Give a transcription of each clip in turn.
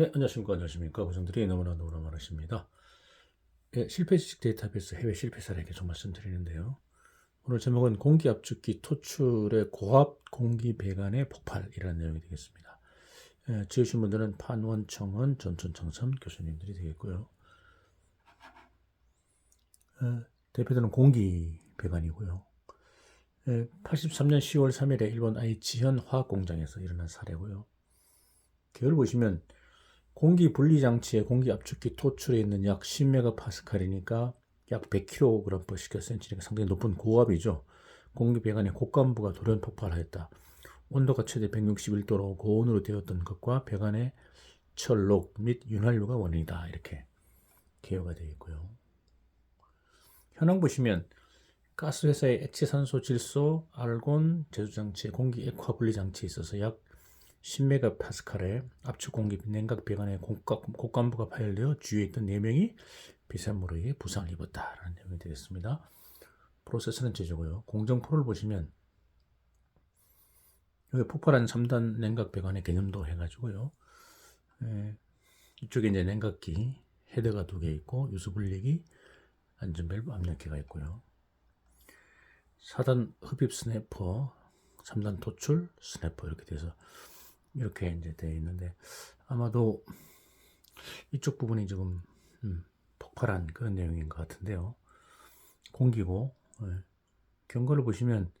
네, 안녕하십니까. 안녕하십니까. 고정들이 너무나 너무나 많으십니다. 예, 실패 지식 데이터베이스 해외 실패 사례 계속 말씀드리는데요. 오늘 제목은 공기 압축기 토출의 고압 공기 배관의 폭발이라는 내용이 되겠습니다. 예, 지으신 분들은 판원청은 전천청선 교수님들이 되겠고요. 예, 대표되는 공기 배관이고요. 예, 83년 10월 3일에 일본 아이치현 화학공장에서 일어난 사례고요. 계열 보시면 공기 분리 장치에 공기 압축기 토출에 있는 약 10메가파스칼이니까 약 100kg per 시켜센치니까 상당히 높은 고압이죠. 공기 배관의 곡간부가 돌연 폭발하였다. 온도가 최대 161도로 고온으로 되었던 것과 배관의 철록 및 윤활유가 원인이다. 이렇게 개요가 되어 있고요. 현황 보시면 가스 회사의 액체산소 질소 알곤 제조 장치에 공기 액화 분리 장치에 있어서 약 10메가파스칼의 압축 공기 냉각 배관의 곡간부가 파열되어 주위에 있던 4명이 비산물에 의해 부상을 입었다라는 내용이 되겠습니다. 프로세스는 제조고요. 공정표를 보시면 여기 폭발한 3단 냉각 배관의 개념도 해가지고요. 에, 이쪽에 이제 냉각기 헤드가 두 개 있고 유수 분리기 안전밸브 압력기가 있고요. 4단 흡입 스냅퍼, 3단 토출 스냅퍼 이렇게 돼서 이렇게 이제 되어 있는데 아마도 이쪽 부분이 조금 음, 폭발한 그런 내용인 것 같은데요. 공기고 예. 경고를 보시면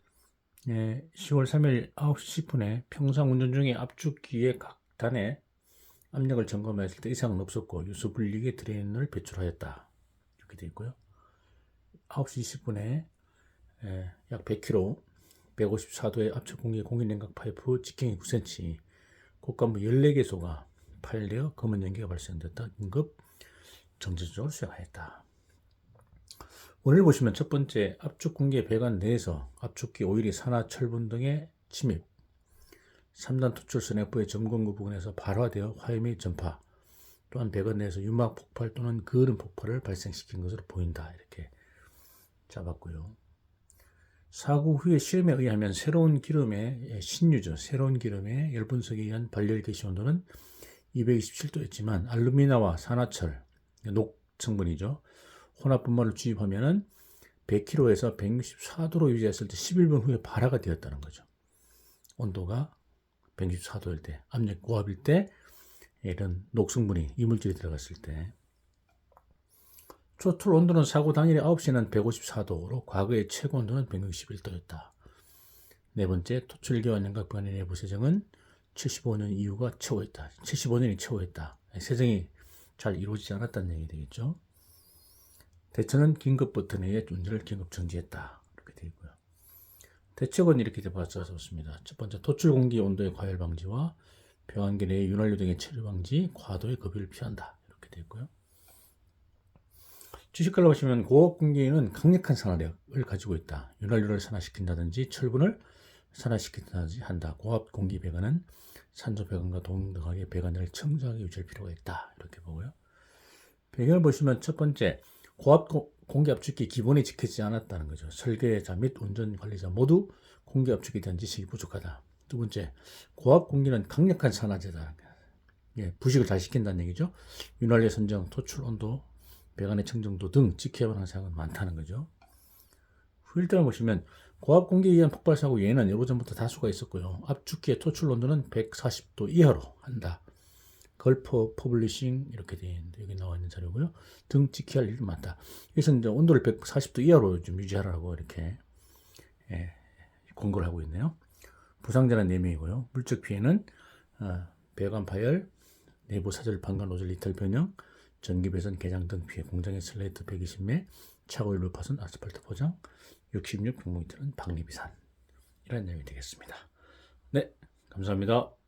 예, 10월 3일 9시 10분에 평상 운전 중에 압축기의 각 단에 압력을 점검했을 때 이상은 없었고 유수 분리기 드레인을 배출하였다. 이렇게 되어 있고요. 9시 20분에 예, 약 100kg 154도의 압축 공기 공기 냉각 파이프 직경이 9cm 곡간부 14개소가 파열되어 검은 연기가 발생됐다. 긴급 정지조를 수행하였다. 오늘 보시면 첫 번째 압축 공기의 배관 내에서 압축기 오일이 산화 철분 등의 침입 3단 토출선 F의 점검구 부분에서 발화되어 화염 및 전파 또한 배관 내에서 유막 폭발 또는 그을음 폭발을 발생시킨 것으로 보인다. 이렇게 잡았고요. 사고 후에 실험에 의하면 새로운 기름의 신유죠. 새로운 기름의 열 분석에 의한 발열 개시 온도는 227도였지만 알루미나와 산화철, 녹 성분이죠. 혼합 분말을 주입하면은 100kg에서 164도로 유지했을 때 11분 후에 발화가 되었다는 거죠. 온도가 164도일 때, 압력 고압일 때 이런 녹성분이 이물질이 들어갔을 때 초틀 온도는 사고 당일에 9시는 154도로 과거의 최고 온도는 161도였다. 네 번째, 토출기와 냉각관의 내부 세정은 75년 이후가 최고였다. 75년이 최고였다. 세정이 잘 이루어지지 않았다는 얘기 되겠죠. 대처는 긴급 버튼에 의해 운전을 긴급 정지했다. 이렇게 되어 있고요. 대책은 이렇게 되어봤습니다. 첫 번째, 토출 공기 온도의 과열 방지와 병환기 내의 윤활유 등의 체류 방지, 과도의 급유를 피한다. 이렇게 되어 있고요. 주식관로 보시면 고압 공기는 강력한 산화력을 가지고 있다. 윤활유를 산화시킨다든지 철분을 산화시킨다든지 한다. 고압 공기 배관은 산소 배관과 동등하게 배관을 청정하게 유지할 필요가 있다. 이렇게 보고요. 배경을 보시면 첫 번째 고압 공기 압축기 기본이 지켜지지 않았다는 거죠. 설계자 및 운전 관리자 모두 공기 압축에 대한 지식이 부족하다. 두 번째 고압 공기는 강력한 산화제다. 예, 부식을 잘 시킨다는 얘기죠. 윤활유 선정, 토출 온도, 배관의 청정도 등 지켜야 하는 사항은 많다는 거죠. 후일단을 보시면 고압 공기에 의한 폭발 사고 예는 오전부터 다수가 있었고요. 압축기의 토출 온도는 140도 이하로 한다. 걸퍼 퍼블리싱 이렇게 되어 있는데 여기 나와 있는 자료고요. 등 지켜야 할 일이 많다. 여기서 이제 온도를 140도 이하로 좀 유지하라고 이렇게 예, 권고를 하고 있네요. 부상자는 4명이고요. 물적 피해는 어, 배관 파열, 내부 사절 방관 노즐 이탈 변형, 전기 배선 개장 등 피해 공장의 슬레이트 120매, 차고일 루파선 아스팔트 포장, 66 병목이트는 박리비산 이런 내용이 되겠습니다. 네, 감사합니다.